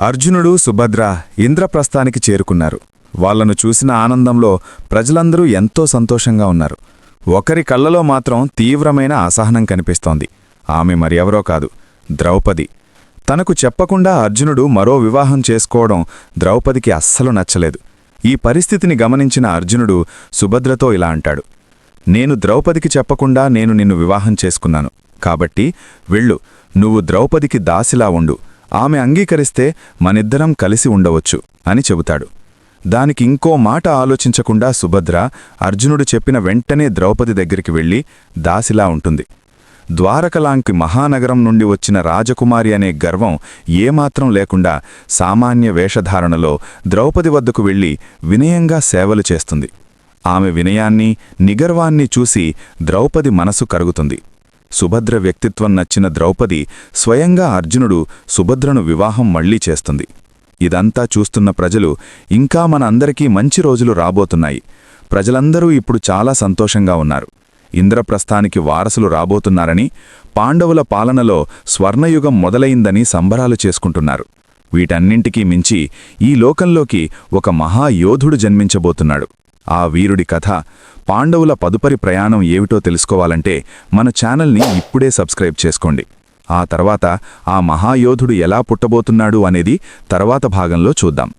అర్జునుడు సుభద్ర ఇంద్రప్రస్థానికి చేరుకున్నారు. వాళ్ళను చూసిన ఆనందంలో ప్రజలందరూ ఎంతో సంతోషంగా ఉన్నారు. ఒకరి కళ్ళలో మాత్రం తీవ్రమైన అసహనం కనిపిస్తోంది. ఆమె మరెవరో కాదు ద్రౌపది. తనకు చెప్పకుండా అర్జునుడు మరో వివాహం చేసుకోవడం ద్రౌపదికి అస్సలు నచ్చలేదు. ఈ పరిస్థితిని గమనించిన అర్జునుడు సుభద్రతో ఇలా అంటాడు. నేను ద్రౌపదికి చెప్పకుండా నేను నిన్ను వివాహం చేసుకున్నాను. కాబట్టి వెళ్ళు నువ్వు ద్రౌపదికి దాసిలా ఉండు. ఆమె అంగీకరిస్తే మనిద్దరం కలిసి ఉండవచ్చు అని చెబుతాడు. దానికి ఇంకో మాట ఆలోచించకుండా సుభద్ర అర్జునుడు చెప్పిన వెంటనే ద్రౌపది దగ్గరికి వెళ్ళి దాసిలా ఉంటుంది. ద్వారకలాంకి మహానగరం నుండి వచ్చిన రాజకుమారి అనే గర్వం ఏమాత్రం లేకుండా సామాన్య వేషధారణలో ద్రౌపది వద్దకు వెళ్ళి వినయంగా సేవలు చేస్తుంది. ఆమె వినయాన్ని నిగర్వాన్ని చూసి ద్రౌపది మనసు కరుగుతుంది. సుభద్ర వ్యక్తిత్వం నచ్చిన ద్రౌపది స్వయంగా అర్జునుడు సుభద్రను వివాహం మళ్ళీ చేస్తుంది. ఇదంతా చూస్తున్న ప్రజలు ఇంకా మన అందరికీ మంచి రోజులు రాబోతున్నాయి. ప్రజలందరూ ఇప్పుడు చాలా సంతోషంగా ఉన్నారు. ఇంద్రప్రస్థానికి వారసులు రాబోతున్నారని పాండవుల పాలనలో స్వర్ణయుగం మొదలైందని సంబరాలు చేసుకుంటున్నారు. వీటన్నింటికీ మించి ఈ లోకంలోకి ఒక మహాయోధుడు జన్మించబోతున్నాడు. ఆ వీరుడి కథ పాండవుల పదుపరి ప్రయాణం ఏమిటో తెలుసుకోవాలంటే మన ఛానల్ని ఇప్పుడే సబ్స్క్రైబ్ చేసుకోండి. ఆ తర్వాత ఆ మహాయోధుడు ఎలా పుట్టబోతున్నాడు అనేది తర్వాత భాగంలో చూద్దాం.